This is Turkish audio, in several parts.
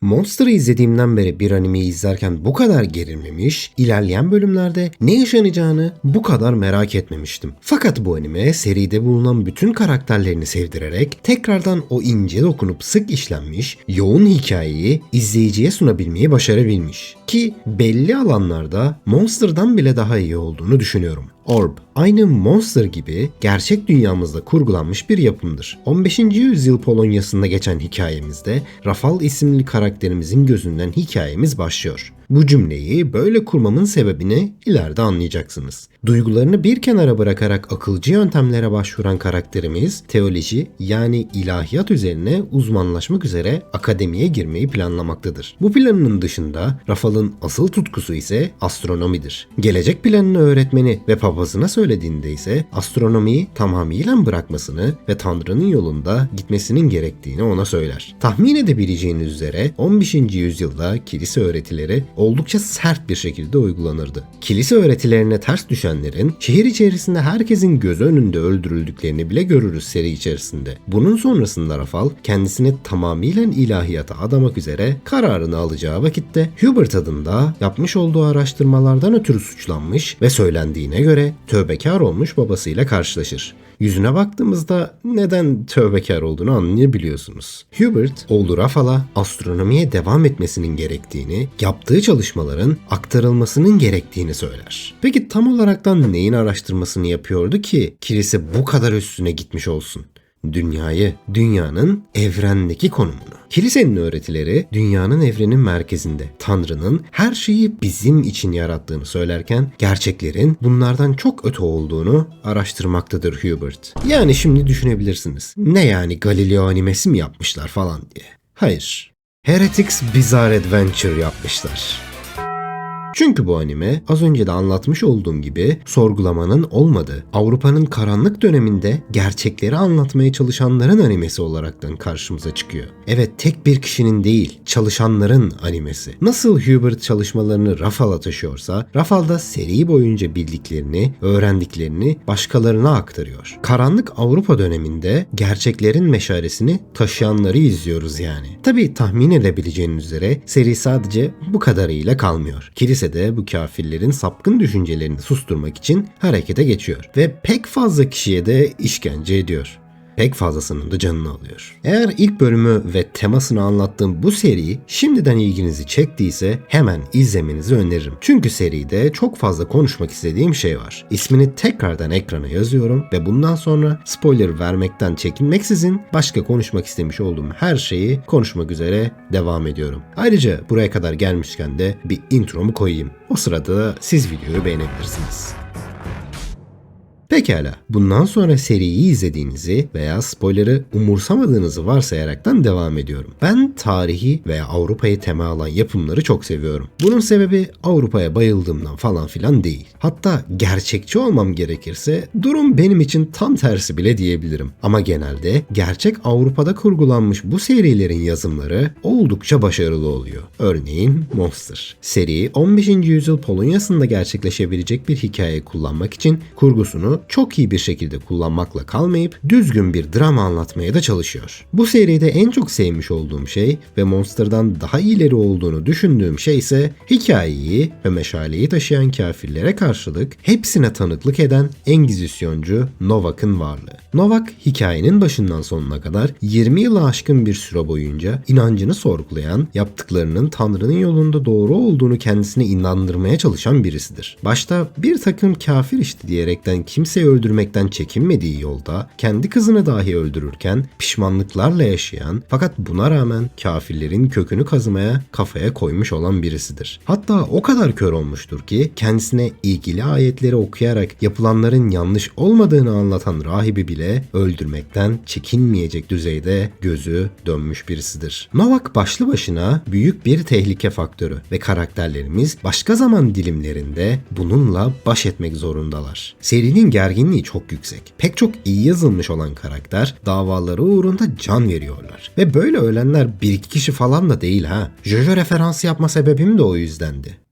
Monster'ı izlediğimden beri bir animeyi izlerken bu kadar gerilmemiş, ilerleyen bölümlerde ne yaşanacağını bu kadar merak etmemiştim. Fakat bu anime seride bulunan bütün karakterlerini sevdirerek tekrardan o ince dokunup sık işlenmiş, yoğun hikayeyi izleyiciye sunabilmeyi başarabilmiş. Ki belli alanlarda Monster'dan bile daha iyi olduğunu düşünüyorum. Orb, aynı Monster gibi gerçek dünyamızda kurgulanmış bir yapımdır. 15. yüzyıl Polonya'sında geçen hikayemizde Rafal isimli karakterimizin gözünden hikayemiz başlıyor. Bu cümleyi böyle kurmamın sebebini ileride anlayacaksınız. Duygularını bir kenara bırakarak akılcı yöntemlere başvuran karakterimiz teoloji yani ilahiyat üzerine uzmanlaşmak üzere akademiye girmeyi planlamaktadır. Bu planının dışında Rafal'ın asıl tutkusu ise astronomidir. Gelecek planını öğretmeni ve papazına söylediğinde ise astronomiyi tamamıyla bırakmasını ve Tanrı'nın yolunda gitmesinin gerektiğini ona söyler. Tahmin edebileceğiniz üzere 15. yüzyılda kilise öğretileri oldukça sert bir şekilde uygulanırdı. Kilise öğretilerine ters düşenlerin şehir içerisinde herkesin göz önünde öldürüldüklerini bile görürüz seri içerisinde. Bunun sonrasında Rafal kendisini tamamıyla ilahiyata adamak üzere kararını alacağı vakitte Hubert adında yapmış olduğu araştırmalardan ötürü suçlanmış ve söylendiğine göre tövbekar olmuş babasıyla karşılaşır. Yüzüne baktığımızda neden tövbekar olduğunu anlayabiliyorsunuz. Hubert, oğlu Rafal'a astronomiye devam etmesinin gerektiğini, yaptığı çalışmaların aktarılmasının gerektiğini söyler. Peki tam olaraktan neyin araştırmasını yapıyordu ki kilise bu kadar üstüne gitmiş olsun? dünyayı, dünyanın evrendeki konumunu. Kilisenin öğretileri dünyanın evrenin merkezinde, Tanrı'nın her şeyi bizim için yarattığını söylerken gerçeklerin bunlardan çok öte olduğunu araştırmaktadır Hubert. Yani şimdi düşünebilirsiniz. Ne yani Galileo animesi mi yapmışlar falan diye. Hayır. Heretics Bizarre Adventure yapmışlar. Çünkü bu anime az önce de anlatmış olduğum gibi sorgulamanın olmadığı, Avrupa'nın karanlık döneminde gerçekleri anlatmaya çalışanların animesi olaraktan karşımıza çıkıyor. Evet tek bir kişinin değil, çalışanların animesi. Nasıl Hubert çalışmalarını Rafal'a taşıyorsa, Rafal da seri boyunca bildiklerini, öğrendiklerini başkalarına aktarıyor. Karanlık Avrupa döneminde gerçeklerin meşaresini taşıyanları izliyoruz yani. Tabi tahmin edebileceğiniz üzere seri sadece bu kadarıyla kalmıyor. Kilise de bu kafirlerin sapkın düşüncelerini susturmak için harekete geçiyor ve pek fazla kişiye de işkence ediyor pek fazlasının da canını alıyor. Eğer ilk bölümü ve temasını anlattığım bu seri şimdiden ilginizi çektiyse hemen izlemenizi öneririm. Çünkü seride çok fazla konuşmak istediğim şey var. İsmini tekrardan ekrana yazıyorum ve bundan sonra spoiler vermekten çekinmeksizin başka konuşmak istemiş olduğum her şeyi konuşmak üzere devam ediyorum. Ayrıca buraya kadar gelmişken de bir intromu koyayım. O sırada da siz videoyu beğenebilirsiniz. Pekala, bundan sonra seriyi izlediğinizi veya spoiler'ı umursamadığınızı varsayaraktan devam ediyorum. Ben tarihi veya Avrupa'yı tema alan yapımları çok seviyorum. Bunun sebebi Avrupa'ya bayıldığımdan falan filan değil. Hatta gerçekçi olmam gerekirse durum benim için tam tersi bile diyebilirim. Ama genelde gerçek Avrupa'da kurgulanmış bu serilerin yazımları oldukça başarılı oluyor. Örneğin Monster. Seri 15. yüzyıl Polonya'sında gerçekleşebilecek bir hikaye kullanmak için kurgusunu çok iyi bir şekilde kullanmakla kalmayıp düzgün bir drama anlatmaya da çalışıyor. Bu seride en çok sevmiş olduğum şey ve Monster'dan daha ileri olduğunu düşündüğüm şey ise hikayeyi ve meşaleyi taşıyan kafirlere karşılık hepsine tanıklık eden Engizisyoncu Novak'ın varlığı. Novak hikayenin başından sonuna kadar 20 yılı aşkın bir süre boyunca inancını sorgulayan, yaptıklarının Tanrı'nın yolunda doğru olduğunu kendisine inandırmaya çalışan birisidir. Başta bir takım kafir işte diyerekten kimseyi öldürmekten çekinmediği yolda kendi kızını dahi öldürürken pişmanlıklarla yaşayan fakat buna rağmen kafirlerin kökünü kazımaya kafaya koymuş olan birisidir. Hatta o kadar kör olmuştur ki kendisine ilgili ayetleri okuyarak yapılanların yanlış olmadığını anlatan rahibi bile öldürmekten çekinmeyecek düzeyde gözü dönmüş birisidir. Novak başlı başına büyük bir tehlike faktörü ve karakterlerimiz başka zaman dilimlerinde bununla baş etmek zorundalar. Serinin gerginliği çok yüksek. Pek çok iyi yazılmış olan karakter davaları uğrunda can veriyorlar. Ve böyle ölenler bir iki kişi falan da değil ha. Jojo referansı yapma sebebim de o yüzdendi.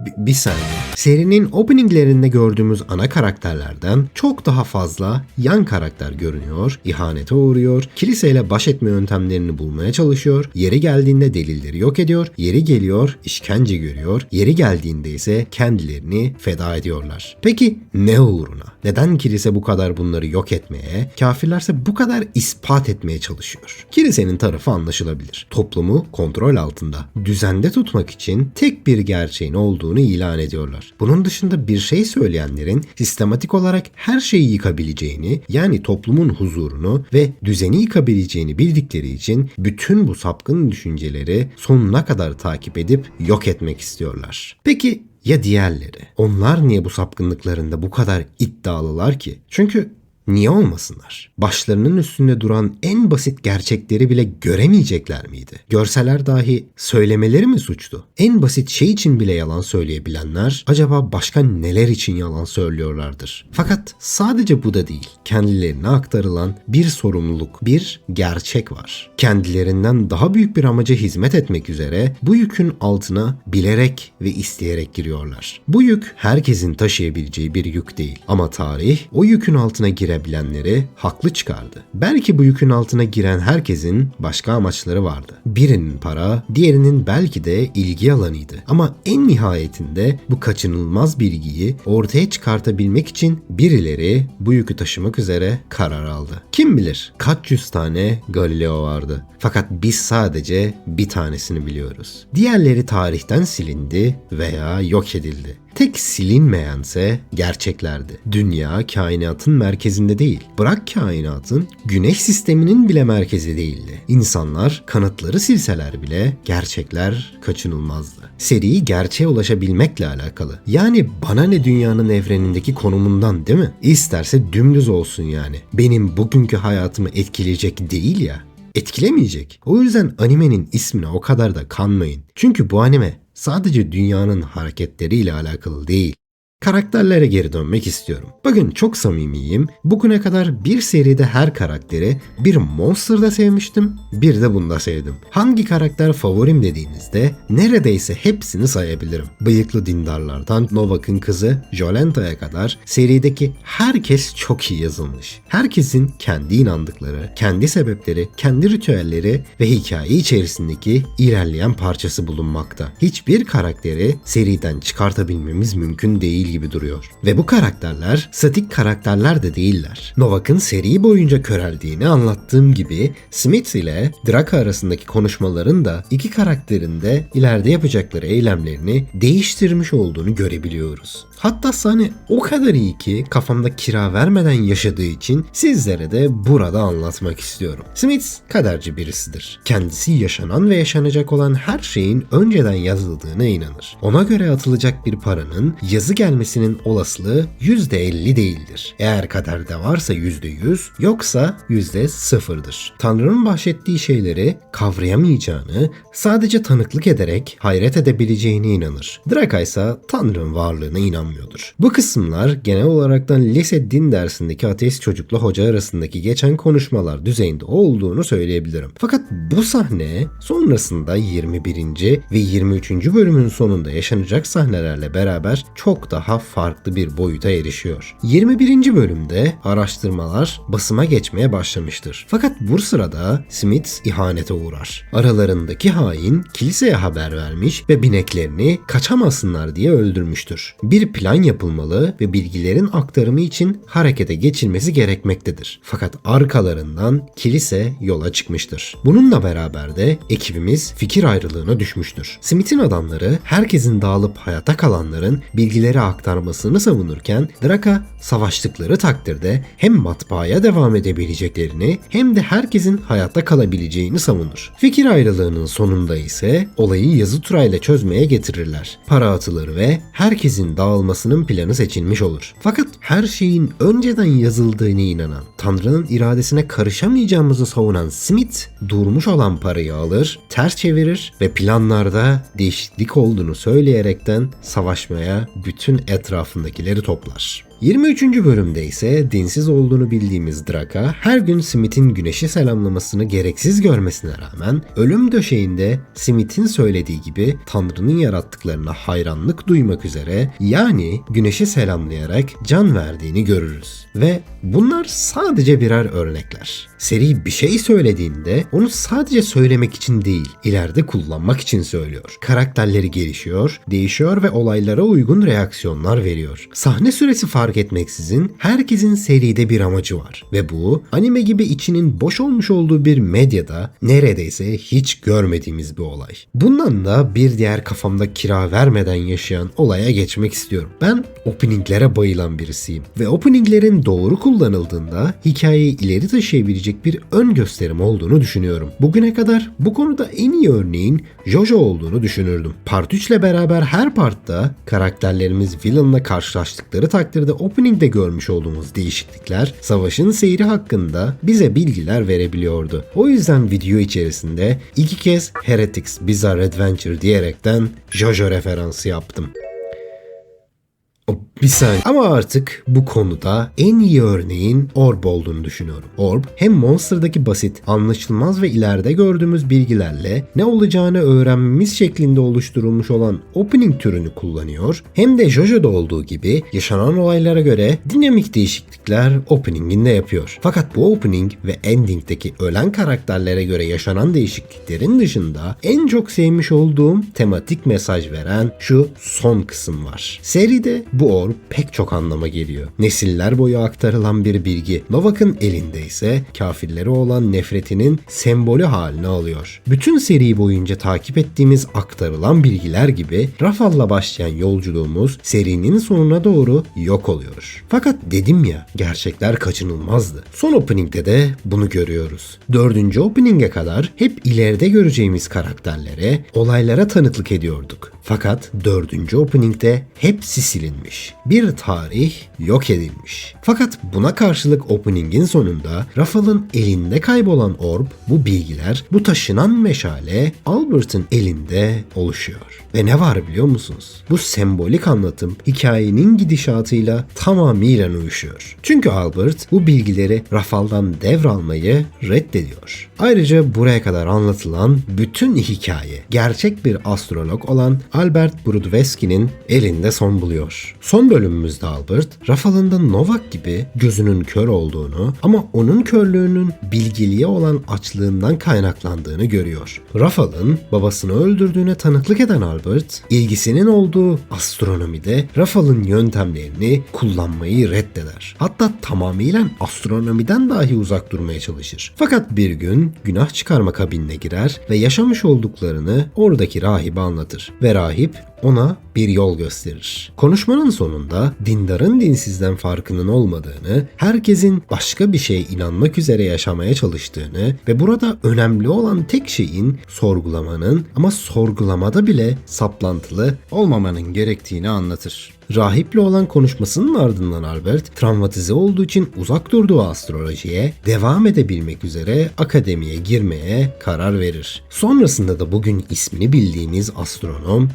Bir saniye. Serinin openinglerinde gördüğümüz ana karakterlerden çok daha fazla yan karakter görünüyor, ihanete uğruyor, kiliseyle baş etme yöntemlerini bulmaya çalışıyor, yeri geldiğinde delilleri yok ediyor, yeri geliyor işkence görüyor, yeri geldiğinde ise kendilerini feda ediyorlar. Peki ne uğruna? Neden kilise bu kadar bunları yok etmeye, kafirlerse bu kadar ispat etmeye çalışıyor? Kilisenin tarafı anlaşılabilir. Toplumu kontrol altında, düzende tutmak için tek bir gerçeğin olduğunu ilan ediyorlar. Bunun dışında bir şey söyleyenlerin sistematik olarak her şeyi yıkabileceğini, yani toplumun huzurunu ve düzeni yıkabileceğini bildikleri için bütün bu sapkın düşünceleri sonuna kadar takip edip yok etmek istiyorlar. Peki ya diğerleri? Onlar niye bu sapkınlıklarında bu kadar iddialılar ki? Çünkü Niye olmasınlar? Başlarının üstünde duran en basit gerçekleri bile göremeyecekler miydi? Görseler dahi söylemeleri mi suçtu? En basit şey için bile yalan söyleyebilenler acaba başka neler için yalan söylüyorlardır? Fakat sadece bu da değil. Kendilerine aktarılan bir sorumluluk, bir gerçek var. Kendilerinden daha büyük bir amaca hizmet etmek üzere bu yükün altına bilerek ve isteyerek giriyorlar. Bu yük herkesin taşıyabileceği bir yük değil. Ama tarih o yükün altına giren bilenleri haklı çıkardı. Belki bu yükün altına giren herkesin başka amaçları vardı. Birinin para, diğerinin belki de ilgi alanıydı. Ama en nihayetinde bu kaçınılmaz bilgiyi ortaya çıkartabilmek için birileri bu yükü taşımak üzere karar aldı. Kim bilir kaç yüz tane Galileo vardı. Fakat biz sadece bir tanesini biliyoruz. Diğerleri tarihten silindi veya yok edildi. Tek silinmeyense gerçeklerdi. Dünya kainatın merkezinde değil. Bırak kainatın güneş sisteminin bile merkezi değildi. İnsanlar kanıtları silseler bile gerçekler kaçınılmazdı. Seri gerçeğe ulaşabilmekle alakalı. Yani bana ne dünyanın evrenindeki konumundan değil mi? İsterse dümdüz olsun yani. Benim bugünkü hayatımı etkileyecek değil ya etkilemeyecek. O yüzden animenin ismine o kadar da kanmayın. Çünkü bu anime sadece dünyanın hareketleriyle alakalı değil. Karakterlere geri dönmek istiyorum. Bakın çok samimiyim. Bugüne kadar bir seride her karakteri bir Monster'da sevmiştim, bir de bunda sevdim. Hangi karakter favorim dediğinizde neredeyse hepsini sayabilirim. Bıyıklı dindarlardan Novak'ın kızı Jolenta'ya kadar serideki herkes çok iyi yazılmış. Herkesin kendi inandıkları, kendi sebepleri, kendi ritüelleri ve hikaye içerisindeki ilerleyen parçası bulunmakta. Hiçbir karakteri seriden çıkartabilmemiz mümkün değil gibi duruyor. Ve bu karakterler statik karakterler de değiller. Novak'ın seri boyunca köreldiğini anlattığım gibi Smith ile Draka arasındaki konuşmaların da iki karakterin de ileride yapacakları eylemlerini değiştirmiş olduğunu görebiliyoruz. Hatta sahne o kadar iyi ki kafamda kira vermeden yaşadığı için sizlere de burada anlatmak istiyorum. Smith kaderci birisidir. Kendisi yaşanan ve yaşanacak olan her şeyin önceden yazıldığına inanır. Ona göre atılacak bir paranın yazı gelmesinin olasılığı %50 değildir. Eğer kaderde varsa %100 yoksa %0'dır. Tanrı'nın bahşettiği şeyleri kavrayamayacağını sadece tanıklık ederek hayret edebileceğine inanır. Draka ise Tanrı'nın varlığına inanmıyordur. Bu kısımlar genel olaraktan lise din dersindeki ateist çocukla hoca arasındaki geçen konuşmalar düzeyinde olduğunu söyleyebilirim. Fakat bu sahne sonrasında 21. ve 23. bölümün sonunda yaşanacak sahnelerle beraber çok daha farklı bir boyuta erişiyor. 21. bölümde araştırmalar basıma geçmeye başlamıştır. Fakat bu sırada Smith ihanete uğrar. Aralarındaki hain kiliseye haber vermiş ve bineklerini kaçamasınlar diye öldürmüştür. Bir plan yapılmalı ve bilgilerin aktarımı için harekete geçilmesi gerekmektedir. Fakat arkalarından kilise yola çıkmıştır. Bununla beraber de ekibimiz fikir ayrılığına düşmüştür. Smith'in adamları herkesin dağılıp hayata kalanların bilgileri aktarmasını savunurken Draka savaştıkları takdirde hem matbaaya devam edebileceklerini hem de herkesin hayatta kalabileceğini savunur. Fikir ayrılığının sonunda ise olayı yazı turayla çözmeye getirirler. Para atılır ve herkesin dağılmasının planı seçilmiş olur. Fakat her şeyin önceden yazıldığına inanan, Tanrı'nın iradesine karışamayacağımızı savunan Smith durmuş olan parayı alır, ters çevirir ve planlarda değişiklik olduğunu söyleyerekten savaşmaya bütün etrafındakileri toplar. 23. bölümde ise dinsiz olduğunu bildiğimiz Draka her gün Smith'in güneşi selamlamasını gereksiz görmesine rağmen ölüm döşeğinde Smith'in söylediği gibi Tanrı'nın yarattıklarına hayranlık duymak üzere yani güneşi selamlayarak can verdiğini görürüz. Ve bunlar sadece birer örnekler. Seri bir şey söylediğinde onu sadece söylemek için değil, ileride kullanmak için söylüyor. Karakterleri gelişiyor, değişiyor ve olaylara uygun reaksiyonlar veriyor. Sahne süresi fark etmeksizin herkesin seride bir amacı var. Ve bu anime gibi içinin boş olmuş olduğu bir medyada neredeyse hiç görmediğimiz bir olay. Bundan da bir diğer kafamda kira vermeden yaşayan olaya geçmek istiyorum. Ben openinglere bayılan birisiyim. Ve openinglerin doğru kullanıldığında hikayeyi ileri taşıyabilecek bir ön gösterim olduğunu düşünüyorum. Bugüne kadar bu konuda en iyi örneğin Jojo olduğunu düşünürdüm. Part 3 ile beraber her partta karakterlerimiz villainla karşılaştıkları takdirde openingde görmüş olduğumuz değişiklikler savaşın seyri hakkında bize bilgiler verebiliyordu. O yüzden video içerisinde iki kez Heretics Bizarre Adventure diyerekten Jojo referansı yaptım. Bir saniye. Ama artık bu konuda en iyi örneğin Orb olduğunu düşünüyorum. Orb hem Monster'daki basit, anlaşılmaz ve ileride gördüğümüz bilgilerle ne olacağını öğrenmemiz şeklinde oluşturulmuş olan opening türünü kullanıyor. Hem de JoJo'da olduğu gibi yaşanan olaylara göre dinamik değişiklikler openinginde yapıyor. Fakat bu opening ve endingdeki ölen karakterlere göre yaşanan değişikliklerin dışında en çok sevmiş olduğum tematik mesaj veren şu son kısım var. Seride bu orb pek çok anlama geliyor. Nesiller boyu aktarılan bir bilgi. Novak'ın elinde ise kafirlere olan nefretinin sembolü haline alıyor. Bütün seri boyunca takip ettiğimiz aktarılan bilgiler gibi Rafal'la başlayan yolculuğumuz serinin sonuna doğru yok oluyor. Fakat dedim ya gerçekler kaçınılmazdı. Son openingde de bunu görüyoruz. Dördüncü opening'e kadar hep ileride göreceğimiz karakterlere, olaylara tanıklık ediyorduk. Fakat dördüncü openingde hepsi silinmiş. Bir tarih yok edilmiş. Fakat buna karşılık openingin sonunda Rafal'ın elinde kaybolan orb, bu bilgiler, bu taşınan meşale Albert'ın elinde oluşuyor. Ve ne var biliyor musunuz? Bu sembolik anlatım hikayenin gidişatıyla tamamıyla uyuşuyor. Çünkü Albert bu bilgileri Rafal'dan devralmayı reddediyor. Ayrıca buraya kadar anlatılan bütün hikaye gerçek bir astrolog olan Albert Brudveski'nin elinde son buluyor. Son bölümümüzde Albert, Rafal'ın da Novak gibi gözünün kör olduğunu ama onun körlüğünün bilgiliğe olan açlığından kaynaklandığını görüyor. Rafal'ın babasını öldürdüğüne tanıklık eden Albert, ilgisinin olduğu astronomide Rafal'ın yöntemlerini kullanmayı reddeder. Hatta tamamıyla astronomiden dahi uzak durmaya çalışır. Fakat bir gün günah çıkarma kabinine girer ve yaşamış olduklarını oradaki rahibe anlatır. Ve rahip ona bir yol gösterir. Konuşmanın sonunda dindarın dinsizden farkının olmadığını, herkesin başka bir şeye inanmak üzere yaşamaya çalıştığını ve burada önemli olan tek şeyin sorgulamanın ama sorgulamada bile saplantılı olmamanın gerektiğini anlatır. Rahiple olan konuşmasının ardından Albert travmatize olduğu için uzak durduğu astrolojiye devam edebilmek üzere akademiye girmeye karar verir. Sonrasında da bugün ismini bildiğimiz astronom,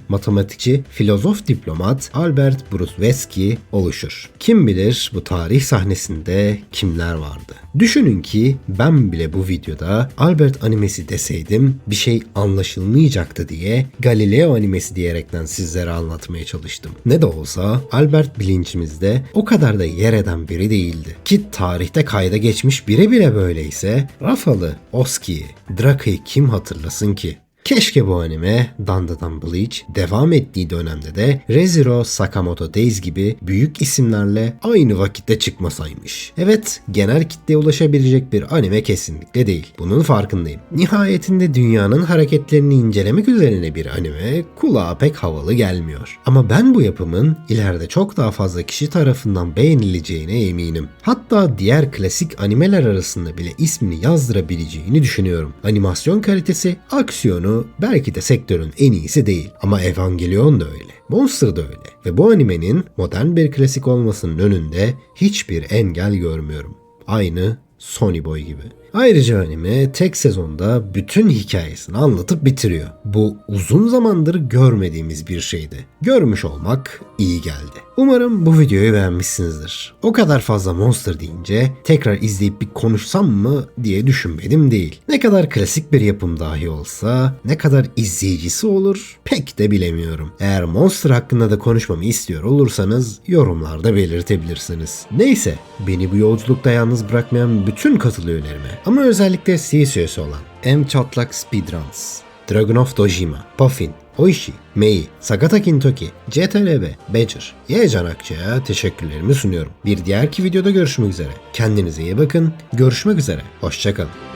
matematikçi, filozof diplomat Albert Brudveski oluşur. Kim bilir bu tarih sahnesinde kimler vardı? Düşünün ki ben bile bu videoda Albert animesi deseydim bir şey anlaşılmayacaktı diye Galileo animesi diyerekten sizlere anlatmaya çalıştım. Ne de olsa Albert bilincimizde o kadar da yer eden biri değildi. Ki tarihte kayda geçmiş biri bile böyleyse Rafal'ı, Oski'yi, Draka'yı kim hatırlasın ki? Keşke bu anime Dandadan Bleach devam ettiği dönemde de Rezero Sakamoto Days gibi büyük isimlerle aynı vakitte çıkmasaymış. Evet, genel kitleye ulaşabilecek bir anime kesinlikle değil. Bunun farkındayım. Nihayetinde dünyanın hareketlerini incelemek üzerine bir anime kulağa pek havalı gelmiyor. Ama ben bu yapımın ileride çok daha fazla kişi tarafından beğenileceğine eminim. Hatta diğer klasik animeler arasında bile ismini yazdırabileceğini düşünüyorum. Animasyon kalitesi, aksiyonu belki de sektörün en iyisi değil. Ama Evangelion da öyle. Monster da öyle. Ve bu animenin modern bir klasik olmasının önünde hiçbir engel görmüyorum. Aynı Sony Boy gibi. Ayrıca anime tek sezonda bütün hikayesini anlatıp bitiriyor. Bu uzun zamandır görmediğimiz bir şeydi. Görmüş olmak iyi geldi. Umarım bu videoyu beğenmişsinizdir. O kadar fazla Monster deyince tekrar izleyip bir konuşsam mı diye düşünmedim değil. Ne kadar klasik bir yapım dahi olsa, ne kadar izleyicisi olur pek de bilemiyorum. Eğer Monster hakkında da konuşmamı istiyor olursanız yorumlarda belirtebilirsiniz. Neyse, beni bu yolculukta yalnız bırakmayan bütün katıl üyelerime ama özellikle CSU'su olan M Çatlak Speedruns, Dragon of Dojima, Puffin, Oishi, Mei, Sagata Kintoki, CTRB, Badger, Yecan Akça'ya teşekkürlerimi sunuyorum. Bir diğerki videoda görüşmek üzere. Kendinize iyi bakın. Görüşmek üzere. Hoşçakalın.